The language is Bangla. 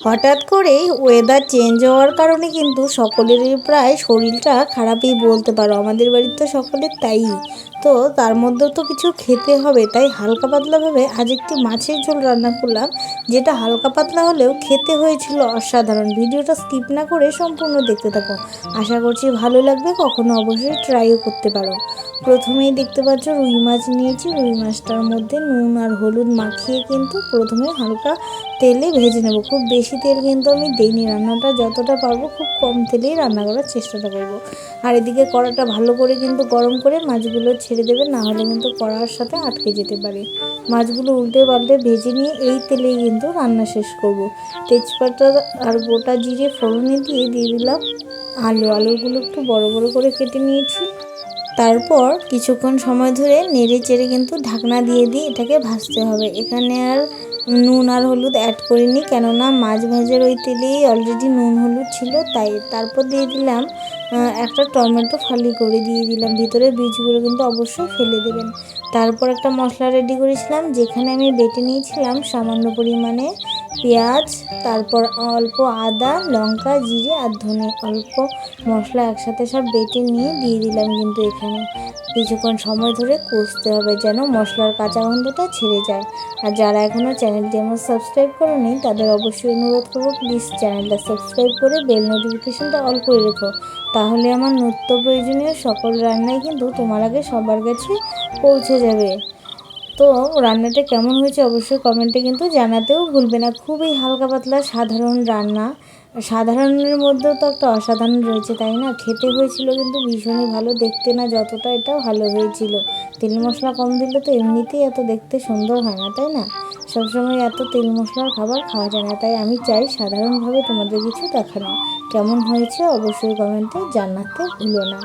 হঠাৎ করেই ওয়েদার চেঞ্জ হওয়ার কারণে কিন্তু সকলেরই প্রায় শরীরটা খারাপই বলতে পারো। আমাদের বাড়ির তো সকলের তাই। তো তার মধ্যেও তো কিছু খেতে হবে। তাই হালকা পাতলাভাবে আজ একটি মাছের ঝোল রান্না করলাম, যেটা হালকা পাতলা হলেও খেতে হয়েছিল অসাধারণ। ভিডিওটা স্কিপ না করে সম্পূর্ণ দেখতে থাকো। আশা করছি ভালো লাগবে, কখনো অবশ্যই ট্রাইও করতে পারো। প্রথমেই দেখতে পাচ্ছ রুই মাছ নিয়েছি। রুই মাছটার মধ্যে নুন আর হলুদ মাখিয়ে কিন্তু প্রথমে হালকা তেলে ভেজে নেব। খুব বেশি তেল কিন্তু আমি দিইনি। রান্নাটা যতটা পারব খুব কম তেলেই রান্না করার চেষ্টাটা করব। আর এদিকে কড়াটা ভালো করে কিন্তু গরম করে মাছগুলো ছেড়ে দেবে, না হলে কিন্তু কড়ার সাথে আটকে যেতে পারে। মাছগুলো উল্টে পাল্টে ভেজে নিয়ে এই তেলেই কিন্তু রান্না শেষ করব। তেজপাতা আর গোটা জিরে ফোড়নে দিয়ে দিয়ে দিলাম। আলু, আলুগুলো একটু বড় বড় করে কেটে নিয়েছি। তারপর কিছুক্ষণ সময় ধরে নেড়ে চেড়ে কিন্তু ঢাকনা দিয়ে দিয়ে এটাকে ভাজতে হবে। এখানে আর নুন আর হলুদ অ্যাড করিনি, কেননা মাছ ভাজার ওই তেলেই অলরেডি নুন হলুদ ছিল, তাই তারপর দিয়ে দিলাম একটা টমেটো ফালি করে দিয়ে দিলাম। ভিতরে বীজগুলো কিন্তু অবশ্যই ফেলে দেবেন। তারপর একটা মশলা রেডি করেছিলাম, যেখানে আমি বেটে নিয়েছিলাম সামান্য পরিমাণে পেঁয়াজ, তারপর অল্প আদা, লঙ্কা, জিরে আর ধনে। অল্প মশলা একসাথে সব বেটে নিয়ে দিয়ে দিলাম কিন্তু এখানে। কিছুক্ষণ সময় ধরে কষতে হবে যেন মশলার কাঁচা গন্ধটা ছেড়ে যায়। আর যারা এখনও চ্যানেলটি আমার সাবস্ক্রাইব করেনি, তাদের অবশ্যই অনুরোধ করব প্লিজ চ্যানেলটা সাবস্ক্রাইব করে বেল নোটিফিকেশনটা অল করে রেখো। তাহলে আমার নিত্য প্রয়োজনীয় সকল রান্নাই কিন্তু তোমার আগে সবার কাছে পৌঁছে যাবে। তো রান্নাটা কেমন হয়েছে অবশ্যই কমেন্টে কিন্তু জানাতেও ভুলবে না। খুবই হালকা পাতলা সাধারণ রান্না। সাধারণের মধ্যেও তো একটা অসাধারণ রয়েছে, তাই না? খেতে হয়েছিল কিন্তু ভীষণই ভালো, দেখতে না যতটা এটাও ভালো হয়েছিল। তেল মশলা কম দিলে তো এমনিতেই এত দেখতে সুন্দর হয় না, তাই না? সবসময় এত তেল মশলার খাবার খাওয়া যায় না, তাই আমি চাই সাধারণভাবে তোমাদের কিছু দেখানো। কেমন হয়েছে অবশ্যই কমেন্টে জানাতে ভুলো না।